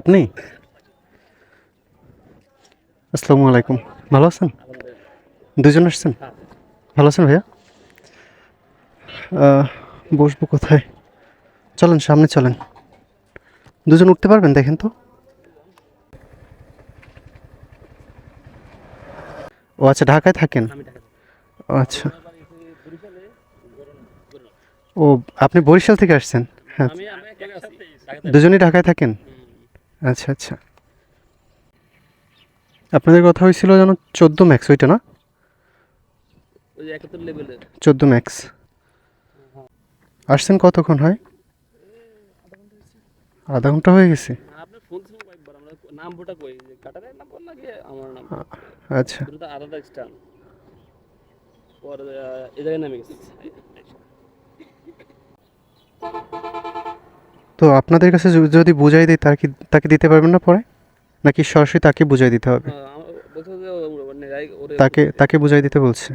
আপনি? আসসালামু আলাইকুম। ভালো আছেন? দুজন আসছেন? ভালো আছেন ভাইয়া? বসবো কোথায়? চলেন সামনে চলেন। দুজন উঠতে পারবেন দেখেন তো। ও আচ্ছা ঢাকায় থাকেন? ও আচ্ছা। ও আপনি বরিশাল থেকে আসছেন? হ্যাঁ। দুজনেই ঢাকায় থাকেন? আচ্ছা আচ্ছা। আপনাদের কথা হয়েছিল যেন চোদ্দ ম্যাক্স ওইটা না? চোদ্দ ম্যাক্স আসছেন কতক্ষণ হয়? আধা ঘণ্টা হয়ে গেছে। আপনি ফোন ছিল কয়েকবার আমরা নাম ভোটা কই? যে কাটারের নাম্বার নাকি আমার নাম আচ্ছা। এ জায়গায় নামে গেছে। তো আপনাদের কাছে যদি বুঝাই দিই তার কি তাকে দিতে পারবেন না পরে? নাকি সরাসরি তাকে বুঝাই দিতে হবে? আহ, আমার বলছে যে ও- মানে তাকে তাকে বুঝাই দিতে বলছে।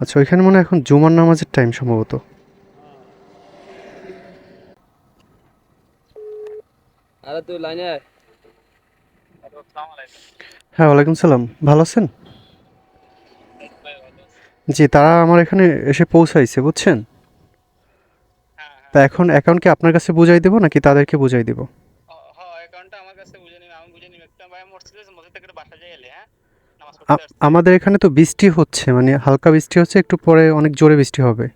আচ্ছা ওইখানে মনে হয় এখন জুমার নামাজের টাইম সম্ভবত। আরে তুই লাইনে আয়। হ্যাঁ ওয়ালাইকুম সালাম। ভালো আছেন? জি তারা আমার এখানে এসে পৌঁছাইছে বুঝছেন? তা এখন অ্যাকাউন্ট কি আপনার কাছে বুঝাই দেবো নাকি তাদেরকে বুঝাই দেবো? হ্যাঁ? আমাদের এখানে তো বৃষ্টি হচ্ছে মানে হালকা বৃষ্টি হচ্ছে একটু পরে অনেক জোরে বৃষ্টি হবে।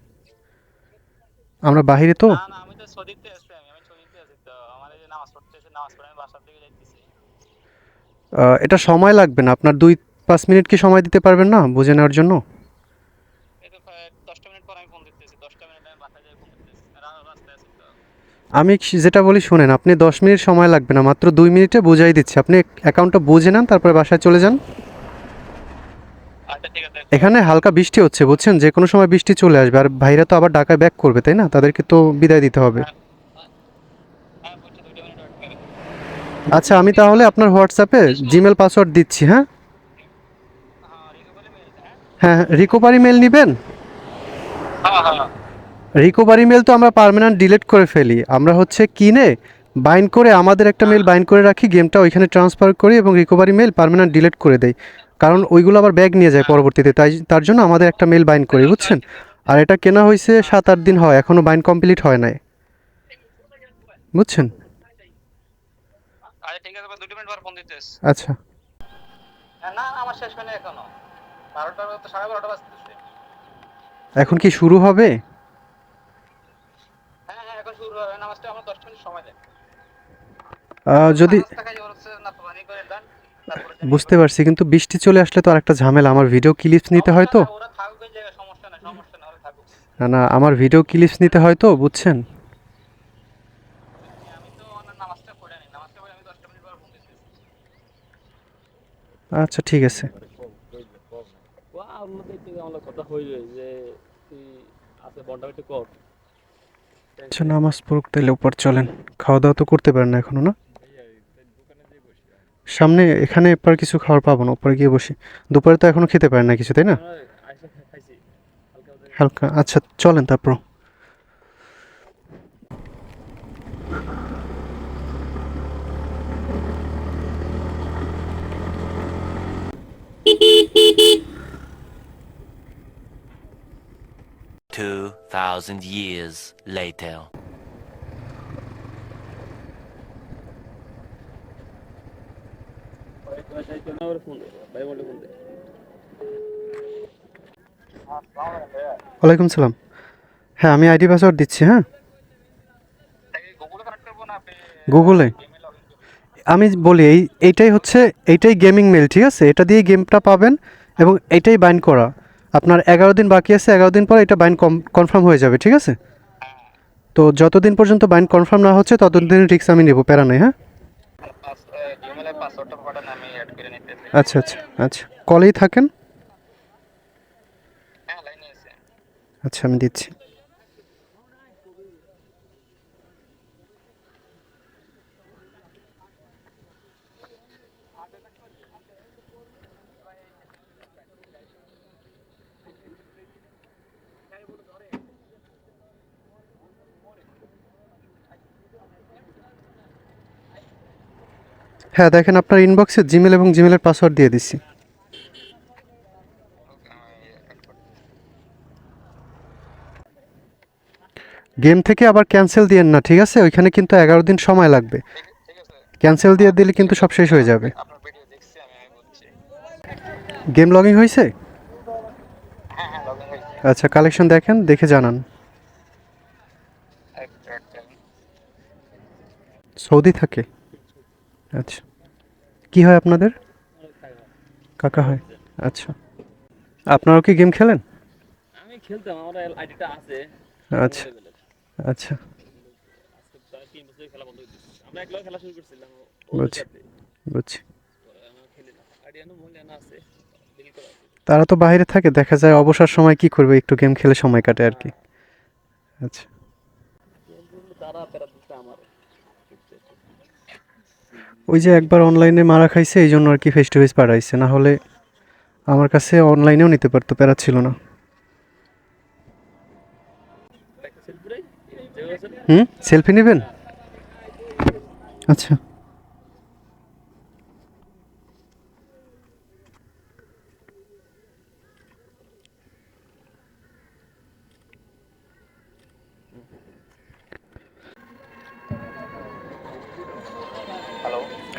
আমরা বাইরে তো? এটা সময় লাগবে না আপনার দুই পাঁচ মিনিট কি সময় দিতে পারবেন না বুঝে নেওয়ার জন্য এই তো প্রায় দশটা মিনিট পর আমি ফোন দিতেছি দশটা মিনিট আমি বাসায় যাই ফোন দিতেছি রা- রাস্তায় আছি তো আমি যেটা বলি শুনেন আপনি দশ মিনিট সময় লাগবে না মাত্র দুই মিনিটে বুঝাই দিচ্ছি। আপনি অ্যাকাউন্টটা বুঝে নেন তারপরে বাসায় চলে যান। আচ্ছা এখানে হালকা বৃষ্টি হচ্ছে বুঝছেন? যে কোনো সময় বৃষ্টি চলে আসবে আর ভাইরা তো আবার ঢাকায় ব্যাক করবে তাই না? তাদেরকে তো বিদায় দিতে হবে। হ্যাঁ করে আচ্ছা আমি তাহলে আপনার হোয়াটসঅ্যাপে জিমেল পাসওয়ার্ড দিচ্ছি হ্যাঁ? হ্যাঁ রিকভারি মেল হ্যাঁ। হ্যাঁ মেল নেবেন? হ্যাঁ হ্যাঁ। রিকভারি মেল তো আমরা পার্মানেন্ট ডিলিট করে ফেলি। আমরা হচ্ছে কিনে বাইন্ড করে আমাদের একটা মেল বাইন্ড করে রাখি গেমটা ওইখানে ট্রান্সফার করি এবং রিকোভারি মেল পার্মানেন্ট ডিলিট করে দেই। কারণ ওইগুলো আবার ব্যাগ নিয়ে যায় পরবর্তীতে, তাই তার জন্য আমাদের একটা মেল বাইন্ড করি, বুঝছেন? আর এটা কেনা হয়েছে সাত আট দিন হয় এখনও বাইন্ড কমপ্লিট হয় নাই। বুঝছেন? আচ্ছা। না এখন কি শুরু হবে হ্যাঁ হ্যাঁ এখন শুরু হবে নামাজটা আমার দশটা মিনিট সময় দেন আহ, যদি বুঝতে পারছি, কিন্তু বৃষ্টি চলে আসলে তো আরেকটা ঝামেলা। আমার ভিডিও ক্লিপস নিতে হয় তো? না না, আমার ভিডিও ক্লিপস নিতে হয় তো, বুঝছেন? আচ্ছা ঠিক আছে। কথা যে আছে কর। আচ্ছা নামাজ পড়ুক তাহলে উপর চলেন। খাওয়া দাওয়া তো করতে পারেন না এখনও না? সামনে এখানে এরপর কিছু খাবার পাবো না উপরে গিয়ে বসি। দুপুরে তো এখনও খেতে পারেন না কিছু তাই না? হালকা আচ্ছা চলেন তারপর। Thousand years later. ওয়ালাইকুম সালাম। হ্যাঁ আমি আইডি পাসওয়ার্ড দিচ্ছি হ্যাঁ? গুগলে? আমি বলি, এই, এইটাই হচ্ছে, এইটাই গেমিং মেল ঠিক আছে? এটা দিয়ে গেমটা পাবেন এবং এটাই বাইন্ড করা। আপনার এগারো দিন বাকি আছে এগারো দিন পর এটা বাইন কনফার্ম হয়ে যাবে ঠিক আছে? তো যতদিন পর্যন্ত বাইন কনফার্ম না হচ্ছে ততদিন রিক্স আমি নেব প্যারা নেই হ্যাঁ? আচ্ছা আচ্ছা আচ্ছা। কলেই থাকেন? হ্যাঁ আচ্ছা আমি দিচ্ছি। হ্যাঁ দেখেন আপনার ইনবক্সে জিমেল এবং জিমেলের পাসওয়ার্ড দিয়ে দিচ্ছি গেম থেকে আবার ক্যান্সেল দিয়েন না, ঠিক আছে? ওইখানে কিন্তু এগারো দিন সময় লাগবে। ক্যান্সেল দিয়ে দিলে কিন্তু সব শেষ হয়ে যাবে। গেম লগিং হ্যাঁ হ্যাঁ হয়েছে? আচ্ছা কালেকশন দেখেন, দেখে জানান। সৌদি থাকে। আচ্ছা। কি হয় আপনাদের? কাকা হয়। আচ্ছা। আপনারাও কি গেম খেলেন? আমি খেলতাম আমার আইডিটা আছে। আচ্ছা। আচ্ছা। বুঝছি। বুঝছি। তারা তো বাইরে থাকে দেখা যায় অবসর সময় কি করবে একটু গেম খেলে সময় কাটে আর কি। আচ্ছা। তারা প্যারা দিচ্ছে আমার ওই যে একবার অনলাইনে মারা খাইছে এই জন্য আর কি ফেস টু ফেস পাড়াইছে না হলে আমার কাছে অনলাইনেও নিতে পারতো, প্যারা ছিল না। হুম? সেলফি নেবেন? আচ্ছা।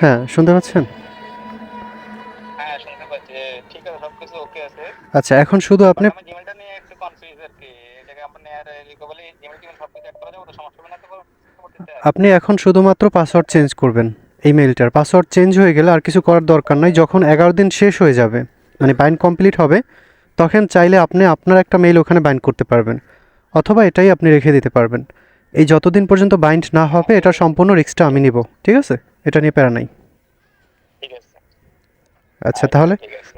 হ্যাঁ শুনতে পাচ্ছেন? হ্যাঁ শুনতে পাচ্ছি। ঠিক আছে সব ওকে আছে। আচ্ছা এখন শুধু আপনি আমি জিমেলটা নিয়ে একটু কনফিউজ আর কি। এটাকে আপনি আর রিকভারি জিমেল টিমেল সব কিছু অ্যাড করা যাবে তো সমস্যা হবে না তো আপনি এখন শুধুমাত্র পাসওয়ার্ড চেঞ্জ করবেন এই মেইলটার পাসওয়ার্ড চেঞ্জ হয়ে গেলে আর কিছু করার দরকার নাই। যখন এগারো দিন শেষ হয়ে যাবে মানে বাইন্ড কমপ্লিট হবে তখন চাইলে আপনি আপনার একটা মেইল ওখানে বাইন্ড করতে পারবেন। অথবা এটাই আপনি রেখে দিতে পারবেন। এই যতদিন পর্যন্ত বাইন্ড না হবে এটা সম্পূর্ণ রিস্কটা আমি নিব। ঠিক আছে? এটা নিয়ে প্যারা নাই। আচ্ছা তাহলে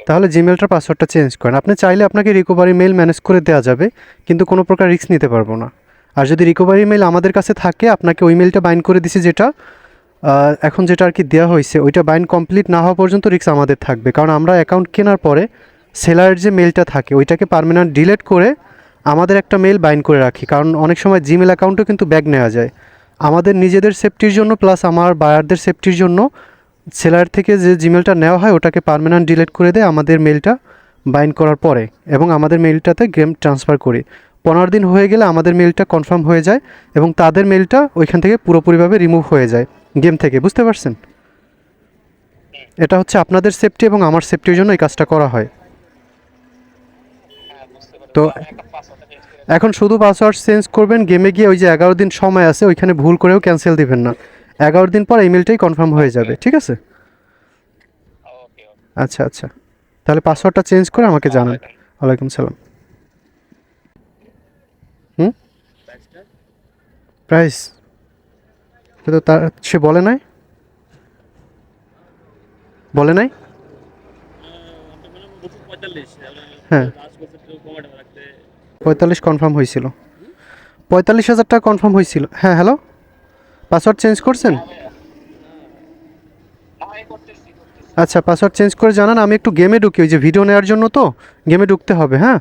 তাহলে জিমেলটার পাসওয়ার্ডটা চেঞ্জ করেন। আপনি চাইলে আপনাকে রিকোভারি মেল ম্যানেজ করে দেওয়া যাবে কিন্তু কোনো প্রকার রিস্ক নিতে পারব না। আর যদি রিকোভারি মেল আমাদের কাছে থাকে আপনাকে ওই মেলটা বাইন্ড করে দিছি যেটা এখন যেটা আর কি দেওয়া হয়েছে ওইটা বাইন্ড কমপ্লিট না হওয়া পর্যন্ত রিস্ক আমাদের থাকবে। কারণ আমরা অ্যাকাউন্ট কেনার পরে সেলারের যে মেলটা থাকে ওইটাকে পারমানেন্ট ডিলিট করে আমাদের একটা মেল বাইন্ড করে রাখি। কারণ অনেক সময় জিমেল অ্যাকাউন্টও কিন্তু ব্যাগ নেওয়া যায়। আমাদের নিজেদের সেফটির জন্য প্লাস আমার বায়ারদের সেফটির জন্য সেলার থেকে যে জিমেলটা নেওয়া হয় ওটাকে পার্মানেন্ট ডিলিট করে দেয় আমাদের মেলটা বাইন্ড করার পরে এবং আমাদের মেলটাতে গেম ট্রান্সফার করি। পনেরো দিন হয়ে গেলে আমাদের মেলটা কনফার্ম হয়ে যায় এবং তাদের মেলটা ওইখান থেকে পুরোপুরিভাবে রিমুভ হয়ে যায় গেম থেকে বুঝতে পারছেন? এটা হচ্ছে আপনাদের সেফটি এবং আমার সেফটির জন্য এই কাজটা করা হয়। হ্যাঁ তো এখন শুধু পাসওয়ার্ড চেঞ্জ করবেন গেমে গিয়ে ওই যে এগারো দিন সময় আছে ওইখানে ভুল করেও ক্যান্সেল দিবেন না। এগারো দিন পর ইমেলটাই কনফার্ম হয়ে যাবে ঠিক আছে? আচ্ছা আচ্ছা। তাহলে পাসওয়ার্ডটা চেঞ্জ করে আমাকে জানান। ওয়ালাইকুম সালাম। হুম? প্রাইস তো তার সে বলে নাই? বলে নাই? হ্যাঁ। পঁয়তাল্লিশ কনফার্ম হয়েছিল। পঁয়তাল্লিশ হাজার টাকা কনফার্ম হয়েছিল। হ্যাঁ হ্যালো পাসওয়ার্ড চেঞ্জ করছেন? আচ্ছা পাসওয়ার্ড চেঞ্জ করে জানান আমি একটু গেমে ঢুকি ওই যে ভিডিও নেওয়ার জন্য তো গেমে ঢুকতে হবে হ্যাঁ?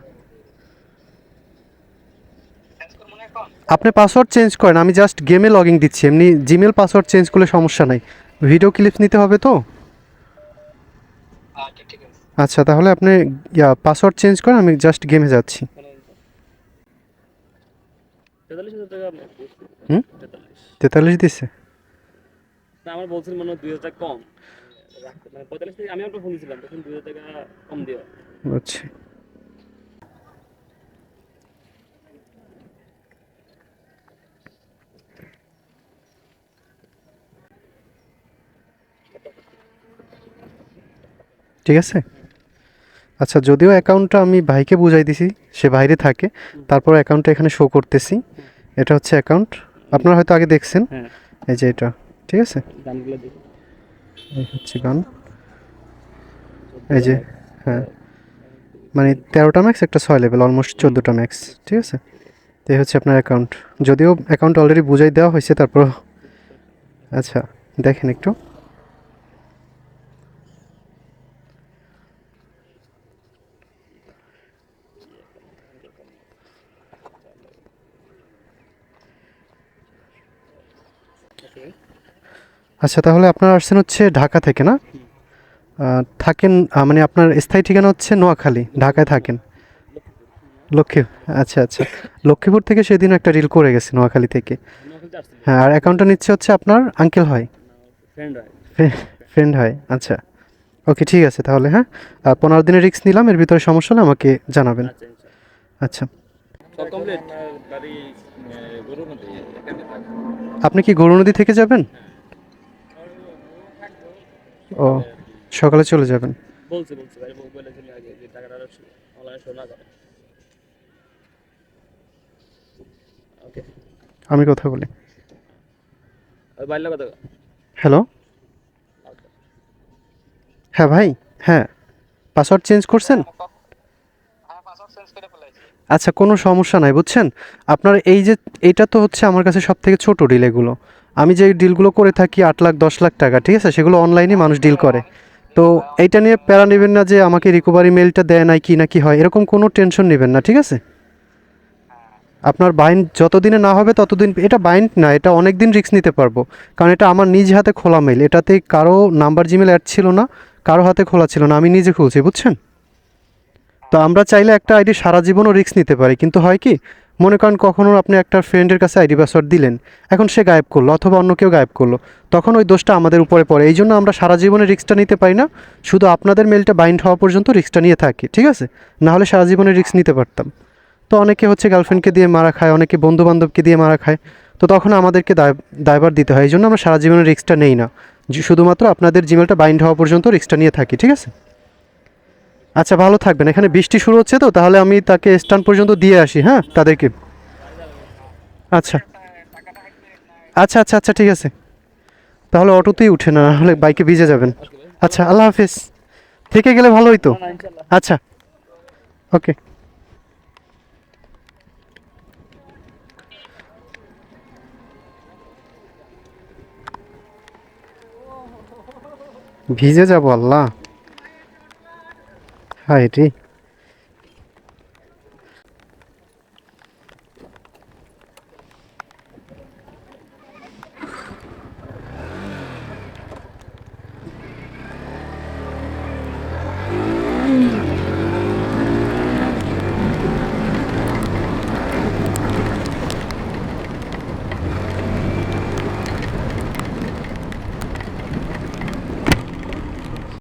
আপনি পাসওয়ার্ড চেঞ্জ করেন আমি জাস্ট গেমে লগ ইন দিচ্ছি এমনি জিমেল পাসওয়ার্ড চেঞ্জ করলে সমস্যা নাই। ভিডিও ক্লিপস নিতে হবে তো? আচ্ছা আচ্ছা তাহলে আপনি পাসওয়ার্ড চেঞ্জ করেন আমি জাস্ট গেমে যাচ্ছি। হুম? তেতাল্লিশ। দিচ্ছে না আমার বলছেন মনে হয় দুই হাজার টাকা কম। মানে পঁয়তাল্লিশ থেকে আমি আপনার ফোন দিয়েছিলাম তখন দুই হাজার টাকা কম দিও বুঝছি ঠিক আছে? আচ্ছা যদিও অ্যাকাউন্টটা আমি ভাইকে বুঝাই দিছি সে বাইরে থাকে তারপর অ্যাকাউন্টটা এখানে শো করতেছি। এটা হচ্ছে অ্যাকাউন্ট আপনারা হয়তো আগে দেখছেন। হ্যাঁ। এই যে এটা ঠিক আছে? এই হচ্ছে গান। এই যে হ্যাঁ। মানে তেরোটা ম্যাক্স একটা ছয় লেভেল অলমোস্ট চোদ্দোটা ম্যাক্স ঠিক আছে? তো এই হচ্ছে আপনার অ্যাকাউন্ট যদিও অ্যাকাউন্ট অলরেডি বুঝাই দেওয়া হয়েছে তারপর আচ্ছা দেখেন একটু। আচ্ছা তাহলে আপনারা আসছেন হচ্ছে ঢাকা থেকে না? থাকেন মানে আপনার স্থায়ী ঠিকানা হচ্ছে নোয়াখালী ঢাকায় থাকেন। লক্ষ্মী আচ্ছা আচ্ছা। লক্ষ্মীপুর থেকে সেদিন একটা রিল করে গেছে নোয়াখালী থেকে। হ্যাঁ আর অ্যাকাউন্টটা নিচ্ছে হচ্ছে আপনার আঙ্কেল হয়। ফ্রেন্ড হয়। ফ্রেন্ড হয় আচ্ছা। ওকে ঠিক আছে তাহলে হ্যাঁ? আহ, পনেরো দিনের রিস্ক নিলাম এর ভিতরে সমস্যা হলে আমাকে জানাবেন। আচ্ছা আপনি কি গরু নদী থেকে যাবেন? ও সকালে চলে যাবেন। বলছি বলছি ভাই বল- বলেছিলি আগে যে টাকাটা অনলাইনে শো না করে ওকে। আমি কথা বলি। হ্যালো হ্যাঁ ভাই হ্যাঁ। পাসওয়ার্ড চেঞ্জ করছেন হ্যাঁ পাসওয়ার্ড চেঞ্জ করে ফেলাইছি আচ্ছা কোনো সমস্যা নাই, বুঝছেন? আপনার এই যে, এইটা তো হচ্ছে আমার কাছে সব থেকে ছোটো ডিল এগুলো। আমি যে ডিলগুলো করে থাকি আট লাখ, দশ লাখ টাকা, ঠিক আছে? সেগুলো অনলাইনে মানুষ ডিল করে। তো এইটা নিয়ে প্যারা নেবেন না যে আমাকে রিকভারি মেলটা দেয় নাই, কি না কি হয়, এরকম কোনো টেনশন নেবেন না, ঠিক আছে? আপনার বাইন্ড যতদিনে না হবে ততদিন, এটা বাইন্ড না, এটা অনেক দিন রিস্ক নিতে পারব। কারণ এটা আমার নিজ হাতে খোলা মেল এটাতে কারও নাম্বার জিমেল অ্যাড ছিল না, কারও হাতে খোলা ছিল না, আমি নিজে খুলছি, বুঝছেন? তো আমরা চাইলে একটা আইডি সারা জীবনও রিস্ক নিতে পারি, কিন্তু হয় কি? মনে করেন কখনো আপনি একটা ফ্রেন্ডের কাছে আইডি পাসওয়ার্ড দিলেন, এখন সে গায়েব করল অথবা অন্য কেউ গায়েব করল, তখন ওই দোষটা আমাদের উপরে পড়ে। এই জন্য আমরা সারা জীবনে রিস্কটা নিতে পারি না, শুধু আপনাদের মেলটা বাইন্ড হওয়া পর্যন্ত রিক্সটা নিয়ে থাকি, ঠিক আছে? নাহলে সারা জীবনে রিস্ক নিতে পারতাম। তো অনেকে হচ্ছে গার্লফ্রেন্ডকে দিয়ে মারা খায়, অনেকে বন্ধু বান্ধবকে দিয়ে মারা খায়, তো তখন আমাদেরকে দায়, দায়ভার দিতে হয়। এই জন্য আমরা সারা জীবনে রিস্কটা নেই না শুধুমাত্র আপনাদের জিমেলটা বাইন্ড হওয়া পর্যন্ত রিক্সটা নিয়ে থাকি, ঠিক আছে? আচ্ছা ভালো থাকবেন। এখানে বৃষ্টি শুরু হচ্ছে তো, তাহলে আমি তাকে স্টান পর্যন্ত দিয়ে আসি হ্যাঁ? তাদেরকে। আচ্ছা। আচ্ছা আচ্ছা আচ্ছা ঠিক আছে। তাহলে অটোতেই উঠে না, হলে বাইকে ভিজে যাবেন। আচ্ছা আল্লাহ হাফিজ। থেকে গেলে ভালোই তো আচ্ছা। ওকে। ভিজে যাব, আল্লাহ। হায় রে